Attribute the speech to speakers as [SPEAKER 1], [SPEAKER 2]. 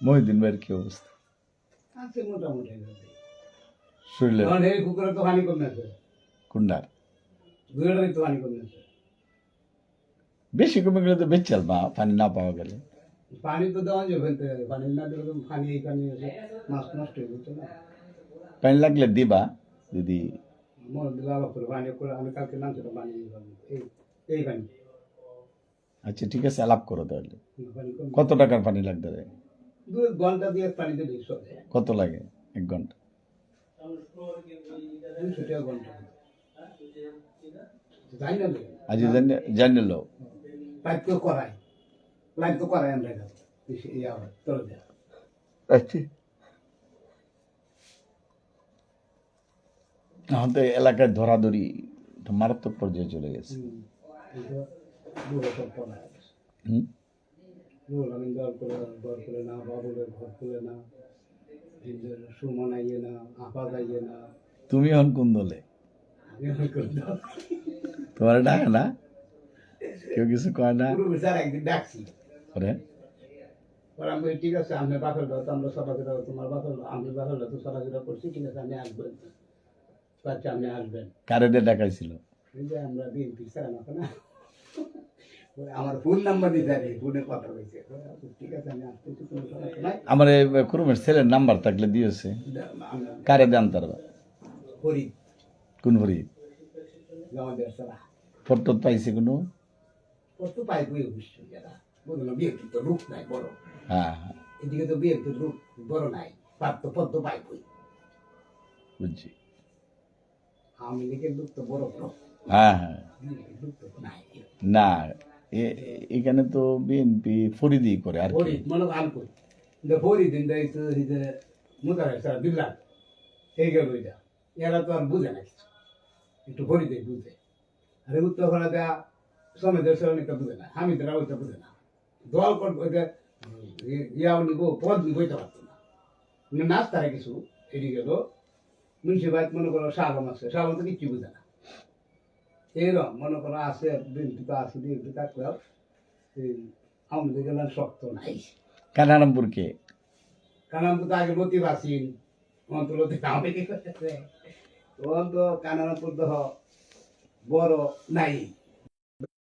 [SPEAKER 1] মহিউদ্দিন ভাইয়ের কি অবস্থা? শরীরে? কুন্ডার? বেশি কমে গেলে তো বেচাল মা পানি না পাওয়া গেলে।
[SPEAKER 2] পানি তো দেওয়া যাবে পানি না দিলে তো পানি এই পানি আছে। মাছ নষ্ট হয়ে যাচ্ছে না।
[SPEAKER 1] পানি লাগলে দিবা যদি আচ্ছা ঠিক আছে আলাপ করো তাহলে। কত টাকার পানি লাগতে দেয়
[SPEAKER 2] ঘণ্টা দিয়ে
[SPEAKER 1] কত লাগে এক
[SPEAKER 2] ঘণ্টা?
[SPEAKER 1] আজ জানি লো
[SPEAKER 2] লাইট তো করাই লাইট তো করাই আমরা এটা বেশি তোর
[SPEAKER 1] আচ্ছা। এখন তো এলাকায় ধরাধরি মারাত্মক পর্যায়ে চলে গেছে।
[SPEAKER 2] হুম। আমি ঘর করে ঘর করে না বাবুরে ঘর করে না সুমন আইয়ে না আপা যাইয়ে না।
[SPEAKER 1] তুমি এখন কোন দলে? তোমার ডাকে না? কেউ কিছু কয় না?
[SPEAKER 2] পুরো একদিন ডাকছি।
[SPEAKER 1] করে
[SPEAKER 2] ওরা আমি ঠিক আছে আমি ঘর তো আমরা সবাইকে তোমার আমি তো করছি ঠিক আছে আমি আসবেন আচ্ছা আপনি আসবেন।
[SPEAKER 1] ডাকাইছিল?
[SPEAKER 2] আমরা বিএনপি স্যার না? আমার ফোন নাম্বার দিতে আর ফোনে কথা হয়েছে ঠিক আছে আমি আসতেছি কোনো সমস্যা নাই
[SPEAKER 1] আমার কুরুমের ছেলের নাম্বার থাকলে দিয়েছে। কারে দেন তার?
[SPEAKER 2] করি
[SPEAKER 1] কোন ভরি
[SPEAKER 2] আমাদের সারা
[SPEAKER 1] ফটো পাইছে কোনো?
[SPEAKER 2] কত পাই বই অবশ্যই যারা। বিএনপি তো রূপ নাই বড়।
[SPEAKER 1] হ্যাঁ হ্যাঁ।
[SPEAKER 2] এদিকে তো বিএনপি রূপ বড় নাই প্রাপ্ত পদ্ম পাই বই
[SPEAKER 1] বুঝছি।
[SPEAKER 2] আওয়ামী লীগের লোক তো বড় বড়।
[SPEAKER 1] হ্যাঁ হ্যাঁ।
[SPEAKER 2] লোক তো নাই।
[SPEAKER 1] না এখানে তো বিএনপি ফরিদি করে আর কি।
[SPEAKER 2] মনে এরা তো আর বুঝে না কিছু। একটু ফরিদে বুঝে। আরে উত্তর দেয়া সমেতের সরণিকা বুঝে না। হামিদরা ওইটা বুঝে না। দল কর, ওইটা ইয়াও নিব, পদ নিব, ওইটা পারতো না। কিন্তু নাচ তারা কিছু, এদিকে গেল মুন্সিপালিটি মনে করো শালম আছে। শালম তো কিচ্ছু বুঝে না। এইরকম মনে করো আছে বিএনপি তো আছে বিএনপি থাকলেও এই আমাদের গেলাম শক্ত নাই
[SPEAKER 1] কানারামপুর কে
[SPEAKER 2] কানারামপুর তো আগে লতিফ আছেন অন্ত লতিফ কি করতেছে অন্ত কানারামপুর তো বড় নাই।